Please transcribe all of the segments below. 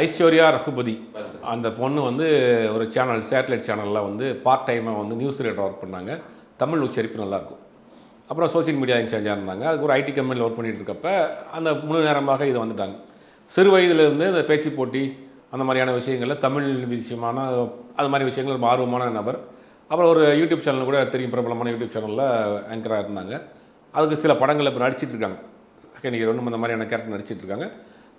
ஐஸ்வர்யா ரகுபதி. அந்த பொண்ணு வந்து ஒரு சேனல் சேட்டலைட் சேனலில் வந்து பார்ட் டைமாக வந்து நியூஸ் ரீடர் ஒர்க் பண்ணாங்க. தமிழ் உச்சரிப்பு நல்லாயிருக்கும் அப்புறம் சோஷியல் மீடியா இன்சார்ஜாக இருந்தாங்க. அதுக்கு ஒரு ஐடி கம்பெனியில் ஒர்க் பண்ணிட்டு இருக்கப்ப அந்த முழு நேரமாக இது வந்துட்டாங்க. சிறு வயதிலிருந்து இந்த பேச்சு போட்டி அந்த மாதிரியான விஷயங்களில் தமிழ் விஷயமான அது மாதிரி விஷயங்கள் ரொம்ப ஆர்வமான நபர். அப்புறம் ஒரு யூடியூப் சேனல் கூட தெரியும் பிரபலமான யூடியூப் சேனலில் ஆங்கராக இருந்தாங்க. அதுக்கு சில படங்களில் இப்போ நடிச்சிட்டு இருக்காங்க. கணிகர் ஒன்றும் அந்த மாதிரியான கேரக்டர் நடிச்சிட்டு இருக்காங்க.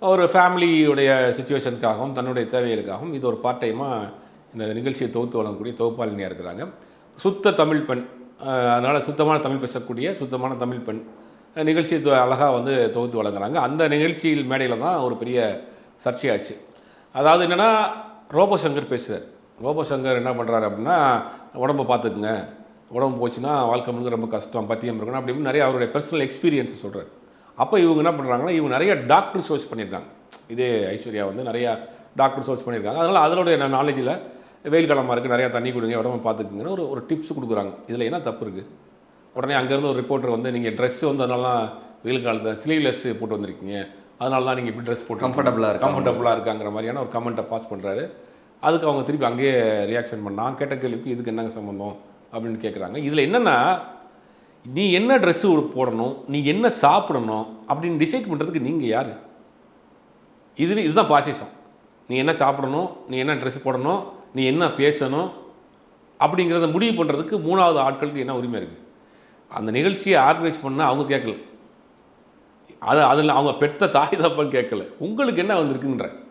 ஒரு ஃபேமிலியுடைய சுச்சுவேஷனுக்காகவும் தன்னுடைய தேவைகளுக்காகவும் இது ஒரு பார்ட் டைமாக இந்த நிகழ்ச்சியை தொகுத்து வழங்கக்கூடிய தொகுப்பாளினியாக இருக்கிறாங்க. சுத்த தமிழ் பெண் அதனால் சுத்தமான தமிழ் பேசக்கூடிய சுத்தமான தமிழ் பெண் நிகழ்ச்சியை நிகழ்ச்சி அழகாக வந்து தொகுத்து வழங்குறாங்க. அந்த நிகழ்ச்சியில் மேடையில் தான் ஒரு பெரிய சர்ச்சையாச்சு. அதாவது என்னென்னா ரோபோசங்கர் பேசுகிறார் ரோபோ சங்கர் என்ன பண்ணுறாரு அப்படின்னா உடம்பை பார்த்துக்குங்க. உடம்பு போச்சுன்னா வாழ்க்கை முழுக்க ரொம்ப கஷ்டம் பத்தியம் இருக்கணும் அப்படின்னு நிறைய அவருடைய பர்சனல் எக்ஸ்பீரியன்ஸ் சொல்கிறார் அப்போ இவங்க என்ன பண்ணுறாங்கன்னா இவங்க நிறைய டாக்டர் சோர்ஸ் பண்ணியிருக்காங்க. இதே ஐஸ்வர்யா வந்து நிறையா டாக்டர் சோர்ஸ் பண்ணியிருக்காங்க. அதனால் அதனுடைய நாலேஜில் வெயில் காலமாக இருக்குது நிறையா தண்ணி கொடுங்க உடம்பை பார்த்துக்குங்கன்னு ஒரு ஒரு டிப்ஸ் கொடுக்குறாங்க. இதில் என்ன தப்பு இருக்குது உடனே அங்கேருந்து ஒரு ரிப்போர்ட்டர் வந்து நீங்கள் ட்ரெஸ் வந்து அதனால தான் வெயில் காலத்தில் ஸ்லீவ்லெஸ் போட்டு வந்திருக்கீங்க. அதனால தான் நீங்கள் இப்படி ட்ரெஸ் போட்டு Comfortable-ஆ இருக்கு. கம்ஃபர்டபுளாக இருக்காங்கிற மாதிரியான ஒரு கமெண்ட்டை பாஸ் பண்ணுறாரு அதுக்கு அவங்க திருப்பி அங்கேயே ரியாக்ஷன் பண்ண நான் கேட்ட கேள்விக்கு இதுக்கு என்னங்க சம்மந்தம் அப்படின்னு கேட்குறாங்க இதில் என்னென்னா நீ என்ன ட்ரெஸ்ஸு போடணும் நீ என்ன சாப்பிடணும் அப்படின்னு டிசைட் பண்ணுறதுக்கு நீங்கள் யார்? இது இதுதான் பாசிசம் நீ என்ன சாப்பிடணும் நீ என்ன ட்ரெஸ் போடணும் நீ என்ன பேசணும் அப்படிங்கிறத முடிவு பண்ணுறதுக்கு மூணாவது ஆட்களுக்கு என்ன உரிமை இருக்குது அந்த நிகழ்ச்சியை ஆர்கனைஸ் பண்ணால் அவங்க கேட்கல. அது அதில் அவங்க பெற்ற தாய் தப்பன் கேட்கல. உங்களுக்கு என்ன வந்திருக்குன்ற